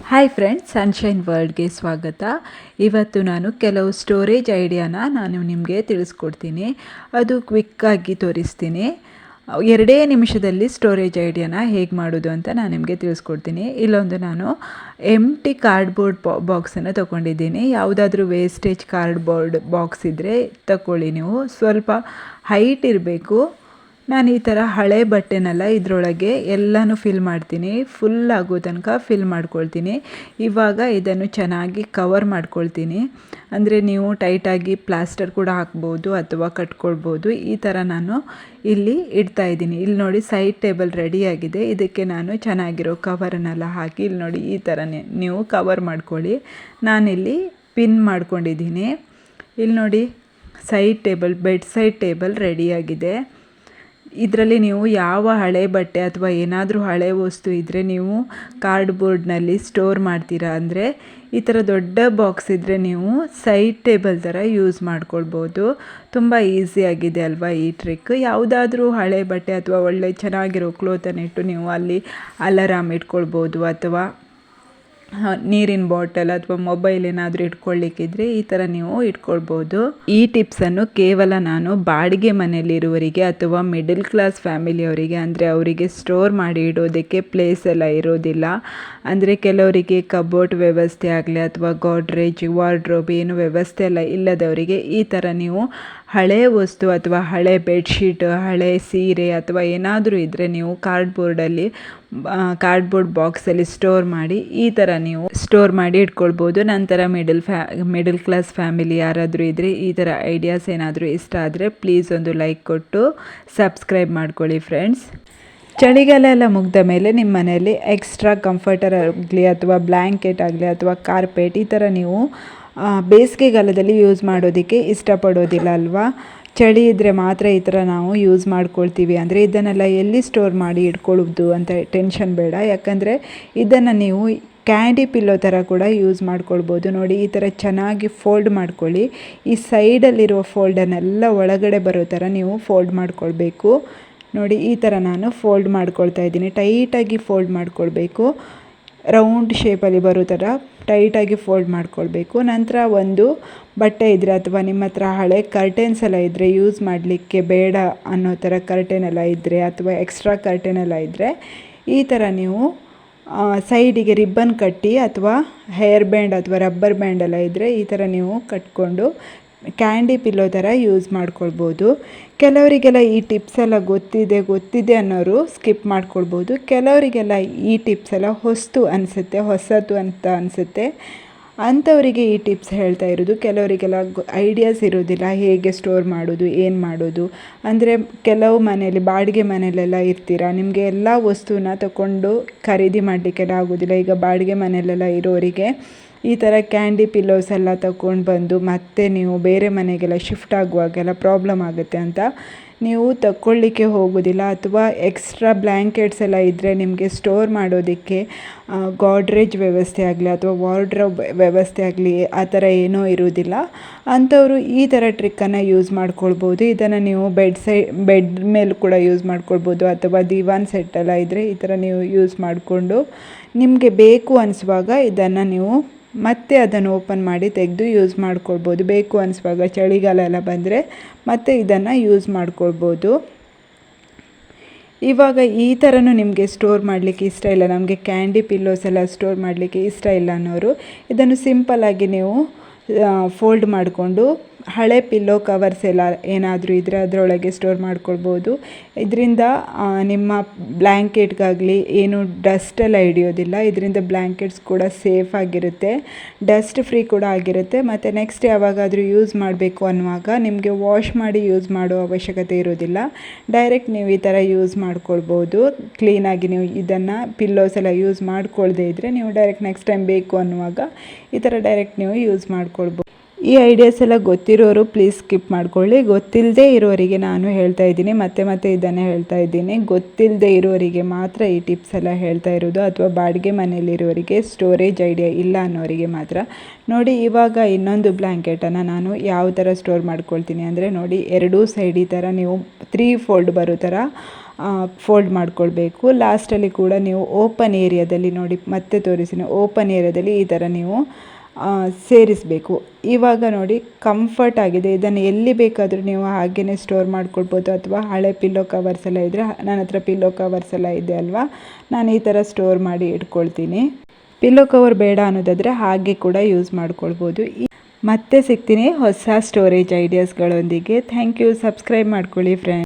Hi friends sunshine ವರ್ಲ್ಡ್ಗೆ ಸ್ವಾಗತ. ಇವತ್ತು ನಾನು ಕೆಲವು ಸ್ಟೋರೇಜ್ ಐಡಿಯಾನ ನಾನು ನಿಮಗೆ ತಿಳಿಸ್ಕೊಡ್ತೀನಿ. ಅದು ಕ್ವಿಕ್ಕಾಗಿ ತೋರಿಸ್ತೀನಿ. ಎರಡೇ ನಿಮಿಷದಲ್ಲಿ ಸ್ಟೋರೇಜ್ ಐಡಿಯಾನ ಹೇಗೆ ಮಾಡೋದು ಅಂತ ನಾನು ನಿಮಗೆ ತಿಳಿಸ್ಕೊಡ್ತೀನಿ. ಇಲ್ಲೊಂದು ನಾನು ಎಂ ಟಿ ಕಾರ್ಡ್ಬೋರ್ಡ್ ಬಾಕ್ಸನ್ನು ತೊಗೊಂಡಿದ್ದೀನಿ. ಯಾವುದಾದ್ರೂ ವೇಸ್ಟೇಜ್ ಕಾರ್ಡ್ಬೋರ್ಡ್ ಬಾಕ್ಸ್ ಇದ್ದರೆ ತಗೊಳ್ಳಿ ನೀವು. ಸ್ವಲ್ಪ ಹೈಟ್ ಇರಬೇಕು. ನಾನು ಈ ಥರ ಹಳೆ ಬಟ್ಟೆನೆಲ್ಲ ಇದರೊಳಗೆ ಎಲ್ಲನೂ ಫಿಲ್ ಮಾಡ್ತೀನಿ. ಫುಲ್ ಆಗೋ ತನಕ ಫಿಲ್ ಮಾಡ್ಕೊಳ್ತೀನಿ. ಇವಾಗ ಇದನ್ನು ಚೆನ್ನಾಗಿ ಕವರ್ ಮಾಡ್ಕೊಳ್ತೀನಿ. ಅಂದರೆ ನೀವು ಟೈಟಾಗಿ ಪ್ಲಾಸ್ಟರ್ ಕೂಡ ಹಾಕ್ಬೋದು ಅಥವಾ ಕಟ್ಕೊಳ್ಬೋದು. ಈ ಥರ ನಾನು ಇಲ್ಲಿ ಇಡ್ತಾ ಇದ್ದೀನಿ. ಇಲ್ಲಿ ನೋಡಿ ಸೈಡ್ ಟೇಬಲ್ ರೆಡಿಯಾಗಿದೆ ಇದಕ್ಕೆ ನಾನು ಚೆನ್ನಾಗಿರೋ ಕವರನ್ನೆಲ್ಲ ಹಾಕಿ ಇಲ್ಲಿ ನೋಡಿ ಈ ಥರ ನೀವು ಕವರ್ ಮಾಡ್ಕೊಳ್ಳಿ. ನಾನಿಲ್ಲಿ ಪಿನ್ ಮಾಡ್ಕೊಂಡಿದ್ದೀನಿ. ಇಲ್ಲಿ ನೋಡಿ side table bed side table ರೆಡಿಯಾಗಿದೆ ಇದರಲ್ಲಿ ನೀವು ಯಾವ ಹಳೆ ಬಟ್ಟೆ ಅಥವಾ ಏನಾದರೂ ಹಳೆ ವಸ್ತು ಇದ್ದರೆ ನೀವು ಕಾರ್ಡ್ಬೋರ್ಡ್ನಲ್ಲಿ ಸ್ಟೋರ್ ಮಾಡ್ತೀರಾ ಅಂದರೆ ಈ ಥರ ದೊಡ್ಡ ಬಾಕ್ಸ್ ಇದ್ದರೆ ನೀವು ಸೈಡ್ ಟೇಬಲ್ ಥರ ಯೂಸ್ ಮಾಡ್ಕೊಳ್ಬೋದು. ತುಂಬ ಈಸಿಯಾಗಿದೆ ಅಲ್ವಾ ಈ ಟ್ರಿಕ್ ಯಾವುದಾದ್ರೂ ಹಳೆ ಬಟ್ಟೆ ಅಥವಾ ಒಳ್ಳೆ ಚೆನ್ನಾಗಿರೋ ಕ್ಲೋತನ್ನು ಇಟ್ಟು ನೀವು ಅಲ್ಲಿ ಅಲಾರಾಮ್ ಇಟ್ಕೊಳ್ಬೋದು ಅಥವಾ ನೀರಿನ ಬಾಟಲ್ ಅಥವಾ ಮೊಬೈಲ್ ಏನಾದರೂ ಇಟ್ಕೊಳ್ಳಿಕ್ಕಿದ್ರೆ ಈ ಥರ ನೀವು ಇಟ್ಕೊಳ್ಬೋದು. ಈ ಟಿಪ್ಸನ್ನು ಕೇವಲ ನಾನು ಬಾಡಿಗೆ ಮನೆಯಲ್ಲಿರುವವರಿಗೆ ಅಥವಾ ಮಿಡಲ್ ಕ್ಲಾಸ್ ಫ್ಯಾಮಿಲಿಯವರಿಗೆ, ಅಂದರೆ ಅವರಿಗೆ ಸ್ಟೋರ್ ಮಾಡಿ ಇಡೋದಕ್ಕೆ ಪ್ಲೇಸ್ ಎಲ್ಲ ಇರೋದಿಲ್ಲ. ಅಂದರೆ ಕೆಲವರಿಗೆ ಕಬೋರ್ಡ್ ವ್ಯವಸ್ಥೆ ಆಗಲಿ ಅಥವಾ ಗೋಡ್ರೇಜ್, ವಾರ್ಡ್ರೋಬ್ ಏನು ವ್ಯವಸ್ಥೆ ಎಲ್ಲ ಇಲ್ಲದವರಿಗೆ ಈ ಥರ ನೀವು ಹಳೆ ವಸ್ತು ಅಥವಾ ಹಳೆ ಬೆಡ್ಶೀಟ್, ಹಳೆ ಸೀರೆ ಅಥವಾ ಏನಾದರೂ ಇದ್ದರೆ ನೀವು ಕಾರ್ಡ್ಬೋರ್ಡಲ್ಲಿ ಕಾರ್ಡ್ಬೋರ್ಡ್ ಬಾಕ್ಸಲ್ಲಿ ಸ್ಟೋರ್ ಮಾಡಿ, ಈ ಥರ ನೀವು ಸ್ಟೋರ್ ಮಾಡಿ ಇಟ್ಕೊಳ್ಬೋದು. ನಂತರ ಮಿಡಲ್ ಫ್ಯಾ, ಮಿಡಲ್ ಕ್ಲಾಸ್ ಫ್ಯಾಮಿಲಿ ಯಾರಾದರೂ ಇದ್ದರೆ ಈ ಥರ ಐಡಿಯಾಸ್ ಏನಾದರೂ ಇಷ್ಟ ಆದರೆ ಪ್ಲೀಸ್ ಒಂದು ಲೈಕ್ ಕೊಟ್ಟು ಸಬ್ಸ್ಕ್ರೈಬ್ ಮಾಡ್ಕೊಳ್ಳಿ ಫ್ರೆಂಡ್ಸ್. ಚಳಿಗಾಲ ಎಲ್ಲ ಮುಗ್ದ ಮೇಲೆ ನಿಮ್ಮ ಮನೆಯಲ್ಲಿ ಎಕ್ಸ್ಟ್ರಾ ಕಂಫರ್ಟರ್ ಆಗಲಿ ಅಥವಾ ಬ್ಲ್ಯಾಂಕೆಟ್ ಆಗಲಿ ಅಥವಾ ಕಾರ್ಪೆಟ್ ಈ ಥರ ನೀವು ಬೇಸಿಗೆಗಾಲದಲ್ಲಿ ಯೂಸ್ ಮಾಡೋದಕ್ಕೆ ಇಷ್ಟಪಡೋದಿಲ್ಲ ಅಲ್ವಾ? ಚಳಿ ಇದ್ದರೆ ಮಾತ್ರ ಈ ಥರ ನಾವು ಯೂಸ್ ಮಾಡ್ಕೊಳ್ತೀವಿ. ಅಂದರೆ ಇದನ್ನೆಲ್ಲ ಎಲ್ಲಿ ಸ್ಟೋರ್ ಮಾಡಿ ಇಟ್ಕೊಳ್ಳೋದು ಅಂತ ಟೆನ್ಷನ್ ಬೇಡ. ಯಾಕಂದರೆ ಇದನ್ನು ನೀವು ಕ್ಯಾಂಡಿ ಪಿಲ್ಲೋ ಥರ ಕೂಡ ಯೂಸ್ ಮಾಡ್ಕೊಳ್ಬೋದು. ನೋಡಿ, ಈ ಥರ ಚೆನ್ನಾಗಿ ಫೋಲ್ಡ್ ಮಾಡ್ಕೊಳ್ಳಿ. ಈ ಸೈಡಲ್ಲಿರುವ ಫೋಲ್ಡನ್ನೆಲ್ಲ ಒಳಗಡೆ ಬರೋ ಥರ ನೀವು ಫೋಲ್ಡ್ ಮಾಡ್ಕೊಳ್ಬೇಕು. ನೋಡಿ, ಈ ಥರ ನಾನು ಫೋಲ್ಡ್ ಮಾಡ್ಕೊಳ್ತಾ ಇದ್ದೀನಿ. ಟೈಟಾಗಿ ಫೋಲ್ಡ್ ಮಾಡ್ಕೊಳ್ಬೇಕು. ರೌಂಡ್ ಶೇಪಲ್ಲಿ ಬರೋ ಥರ ಟೈಟಾಗಿ ಫೋಲ್ಡ್ ಮಾಡ್ಕೊಳ್ಬೇಕು. ನಂತರ ಒಂದು ಬಟ್ಟೆ ಇದ್ದರೆ ಅಥವಾ ನಿಮ್ಮ ಹತ್ರ ಹಳೆ ಕರ್ಟೆನ್ಸ್ ಎಲ್ಲ ಇದ್ದರೆ ಯೂಸ್ ಮಾಡಲಿಕ್ಕೆ ಬೇಡ ಅನ್ನೋ ಥರ ಕರ್ಟೆನ್ ಎಲ್ಲ ಇದ್ದರೆ ಅಥವಾ ಎಕ್ಸ್ಟ್ರಾ ಕರ್ಟೆನ್ ಎಲ್ಲ ಇದ್ದರೆ ಈ ಥರ ನೀವು ಸೈಡಿಗೆ ರಿಬ್ಬನ್ ಕಟ್ಟಿ ಅಥವಾ ಹೇರ್ ಬ್ಯಾಂಡ್ ಅಥವಾ ರಬ್ಬರ್ ಬ್ಯಾಂಡ್ ಎಲ್ಲ ಇದ್ದರೆ ಈ ಥರ ನೀವು ಕಟ್ಕೊಂಡು ಕ್ಯಾಂಡಿ ಪಿಲ್ಲೋ ಥರ ಯೂಸ್ ಮಾಡ್ಕೊಳ್ಬೋದು. ಕೆಲವರಿಗೆಲ್ಲ ಈ ಟಿಪ್ಸ್ ಎಲ್ಲ ಗೊತ್ತಿದೆ ಗೊತ್ತಿದೆ ಅನ್ನೋರು ಸ್ಕಿಪ್ ಮಾಡ್ಕೊಳ್ಬೋದು. ಕೆಲವರಿಗೆಲ್ಲ ಈ ಟಿಪ್ಸ್ ಎಲ್ಲ ಹೊಸ್ತು ಅನಿಸುತ್ತೆ ಹೊಸದು ಅಂತ ಅನಿಸುತ್ತೆ. ಅಂಥವರಿಗೆ ಈ ಟಿಪ್ಸ್ ಹೇಳ್ತಾ ಇರೋದು. ಕೆಲವರಿಗೆಲ್ಲ ಐಡಿಯಾಸ್ ಇರೋದಿಲ್ಲ. ಹೇಗೆ ಸ್ಟೋರ್ ಮಾಡೋದು, ಏನು ಮಾಡೋದು. ಅಂದರೆ ಕೆಲವು ಮನೆಯಲ್ಲಿ, ಬಾಡಿಗೆ ಮನೆಯಲ್ಲೆಲ್ಲ ಇರ್ತೀರ? ನಿಮಗೆ ಎಲ್ಲ ವಸ್ತುನ ತಗೊಂಡು ಖರೀದಿ ಮಾಡಲಿಕ್ಕೆಲ್ಲ ಆಗೋದಿಲ್ಲ. ಈಗ ಬಾಡಿಗೆ ಮನೆಯಲ್ಲೆಲ್ಲ ಇರೋರಿಗೆ ಈ ಥರ ಕ್ಯಾಂಡಿ ಪಿಲ್ಲೋಸ್ ಎಲ್ಲ ತಗೊಂಡು ಬಂದು ಮತ್ತೆ ನೀವು ಬೇರೆ ಮನೆಗೆಲ್ಲ ಶಿಫ್ಟ್ ಆಗುವಾಗೆಲ್ಲ ಪ್ರಾಬ್ಲಮ್ ಆಗುತ್ತೆ ಅಂತ ನೀವು ತಕ್ಕೊಳ್ಳಿಕ್ಕೆ ಹೋಗೋದಿಲ್ಲ ಅಥವಾ ಎಕ್ಸ್ಟ್ರಾ ಬ್ಲ್ಯಾಂಕೆಟ್ಸ್ ಎಲ್ಲ ಇದ್ದರೆ ನಿಮಗೆ ಸ್ಟೋರ್ ಮಾಡೋದಕ್ಕೆ ಗಾಡ್ರೇಜ್ ವ್ಯವಸ್ಥೆ ಆಗಲಿ ಅಥವಾ ವಾರ್ಡ್ರೋಬ್ ವ್ಯವಸ್ಥೆ ಆಗಲಿ ಆ ಥರ ಏನೂ ಇರುವುದಿಲ್ಲ. ಅಂಥವರು ಈ ಥರ ಟ್ರಿಕ್ಕನ್ನು ಯೂಸ್ ಮಾಡ್ಕೊಳ್ಬೋದು. ಇದನ್ನು ನೀವು ಬೆಡ್ ಸೈ ಬೆಡ್ ಮೇಲೆ ಕೂಡ ಯೂಸ್ ಮಾಡ್ಕೊಳ್ಬೋದು ಅಥವಾ ದಿವಾನ್ ಸೆಟ್ಟೆಲ್ಲ ಇದ್ದರೆ ಈ ಥರ ನೀವು ಯೂಸ್ ಮಾಡಿಕೊಂಡು ನಿಮಗೆ ಬೇಕು ಅನಿಸುವಾಗ ಇದನ್ನು ನೀವು ಮತ್ತೆ ಅದನ್ನು ಓಪನ್ ಮಾಡಿ ತೆಗೆದು ಯೂಸ್ ಮಾಡ್ಕೊಳ್ಬೋದು. ಬೇಕು ಅನಿಸುವಾಗ ಚಳಿಗಾಲ ಎಲ್ಲ ಬಂದರೆ ಮತ್ತೆ ಇದನ್ನು ಯೂಸ್ ಮಾಡ್ಕೊಳ್ಬೋದು. ಇವಾಗ ಈ ಥರನೂ ನಿಮಗೆ ಸ್ಟೋರ್ ಮಾಡಲಿಕ್ಕೆ ಇಷ್ಟ ಇಲ್ಲ. ನಮಗೆ ಕ್ಯಾಂಡಿ ಪಿಲ್ಲೋಸ್ ಎಲ್ಲ ಸ್ಟೋರ್ ಮಾಡಲಿಕ್ಕೆ ಇಷ್ಟ ಇಲ್ಲ ಅನ್ನೋರು ಇದನ್ನು ಸಿಂಪಲ್ಲಾಗಿ ನೀವು ಫೋಲ್ಡ್ ಮಾಡಿಕೊಂಡು ಹಳೆ ಪಿಲ್ಲೋ ಕವರ್ಸ್ ಎಲ್ಲ ಏನಾದರೂ ಇದ್ದರೆ ಅದರೊಳಗೆ ಸ್ಟೋರ್ ಮಾಡ್ಕೊಳ್ಬೋದು. ಇದರಿಂದ ನಿಮ್ಮ ಬ್ಲ್ಯಾಂಕೆಟ್ಗಾಗಲಿ ಏನು ಡಸ್ಟ್ ಎಲ್ಲ ಹಿಡಿಯೋದಿಲ್ಲ. ಇದರಿಂದ ಬ್ಲ್ಯಾಂಕೆಟ್ಸ್ ಕೂಡ ಸೇಫ್ ಆಗಿರುತ್ತೆ. ಡಸ್ಟ್ ಫ್ರೀ ಕೂಡ ಆಗಿರುತ್ತೆ. ಮತ್ತು ನೆಕ್ಸ್ಟ್ ಯಾವಾಗಾದರೂ ಯೂಸ್ ಮಾಡಬೇಕು ಅನ್ನುವಾಗ ನಿಮಗೆ ವಾಶ್ ಮಾಡಿ ಯೂಸ್ ಮಾಡೋ ಅವಶ್ಯಕತೆ ಇರೋದಿಲ್ಲ. ಡೈರೆಕ್ಟ್ ನೀವು ಈ ಥರ ಯೂಸ್ ಮಾಡ್ಕೊಳ್ಬೋದು. ಕ್ಲೀನಾಗಿ ನೀವು ಇದನ್ನು ಪಿಲ್ಲೋಸ್ ಎಲ್ಲ ಯೂಸ್ ಮಾಡ್ಕೊಳ್ದೇ ಇದ್ದರೆ ನೀವು ಡೈರೆಕ್ಟ್ ನೆಕ್ಸ್ಟ್ ಟೈಮ್ ಬೇಕು ಅನ್ನುವಾಗ ಈ ಥರ ಡೈರೆಕ್ಟ್ ನೀವು ಯೂಸ್ ಮಾಡ್ಕೊಳ್ಬೋದು. ಈ ಐಡಿಯಾಸ್ ಎಲ್ಲ ಗೊತ್ತಿರೋರು ಪ್ಲೀಸ್ ಸ್ಕಿಪ್ ಮಾಡ್ಕೊಳ್ಳಿ. ಗೊತ್ತಿಲ್ಲದೆ ಇರೋರಿಗೆ ನಾನು ಹೇಳ್ತಾ ಇದ್ದೀನಿ. ಮತ್ತೆ ಮತ್ತೆ ಇದನ್ನೇ ಹೇಳ್ತಾ ಇದ್ದೀನಿ. ಗೊತ್ತಿಲ್ಲದೆ ಇರೋರಿಗೆ ಮಾತ್ರ ಈ ಟಿಪ್ಸ್ ಎಲ್ಲ ಹೇಳ್ತಾ ಇರೋದು. ಅಥವಾ ಬಾಡಿಗೆ ಮನೆಯಲ್ಲಿರೋರಿಗೆ ಸ್ಟೋರೇಜ್ ಐಡಿಯಾ ಇಲ್ಲ ಅನ್ನೋರಿಗೆ ಮಾತ್ರ. ನೋಡಿ, ಇವಾಗ ಇನ್ನೊಂದು ಬ್ಲ್ಯಾಂಕೆಟನ್ನು ನಾನು ಯಾವ ಥರ ಸ್ಟೋರ್ ಮಾಡ್ಕೊಳ್ತೀನಿ ಅಂದರೆ ನೋಡಿ, ಎರಡೂ ಸೈಡ್ ಈ ಥರ ನೀವು ತ್ರೀ ಫೋಲ್ಡ್ ಬರೋ ಥರ ಫೋಲ್ಡ್ ಮಾಡ್ಕೊಳ್ಬೇಕು. ಲಾಸ್ಟಲ್ಲಿ ಕೂಡ ನೀವು ಓಪನ್ ಏರಿಯಾದಲ್ಲಿ ನೋಡಿ, ಮತ್ತೆ ತೋರಿಸಿ ಓಪನ್ ಏರಿಯಾದಲ್ಲಿ ಈ ಥರ ನೀವು ಸೇರಿಸಬೇಕು. ಇವಾಗ ನೋಡಿ ಕಂಫರ್ಟ್ ಆಗಿದೆ. ಇದನ್ನು ಎಲ್ಲಿ ಬೇಕಾದರೂ ನೀವು ಹಾಗೇ ಸ್ಟೋರ್ ಮಾಡ್ಕೊಳ್ಬೋದು ಅಥವಾ ಹಳೆ ಪಿಲ್ಲೋ ಕವರ್ಸ್ ಎಲ್ಲ ಇದ್ದರೆ ನನ್ನ ಹತ್ರ ಪಿಲ್ಲೋ ಕವರ್ಸ್ ಎಲ್ಲ ಇದೆ ಅಲ್ವಾ? ನಾನು ಈ ಥರ ಸ್ಟೋರ್ ಮಾಡಿ ಇಟ್ಕೊಳ್ತೀನಿ. ಪಿಲ್ಲೋ ಕವರ್ ಬೇಡ ಅನ್ನೋದಾದರೆ ಹಾಗೆ ಕೂಡ ಯೂಸ್ ಮಾಡ್ಕೊಳ್ಬೋದು. ಮತ್ತೆ ಸಿಗ್ತೀನಿ ಹೊಸ ಸ್ಟೋರೇಜ್ ಐಡಿಯಾಸ್ಗಳೊಂದಿಗೆ ಥ್ಯಾಂಕ್ ಯು ಸಬ್ಸ್ಕ್ರೈಬ್ ಮಾಡ್ಕೊಳ್ಳಿ ಫ್ರೆಂಡ್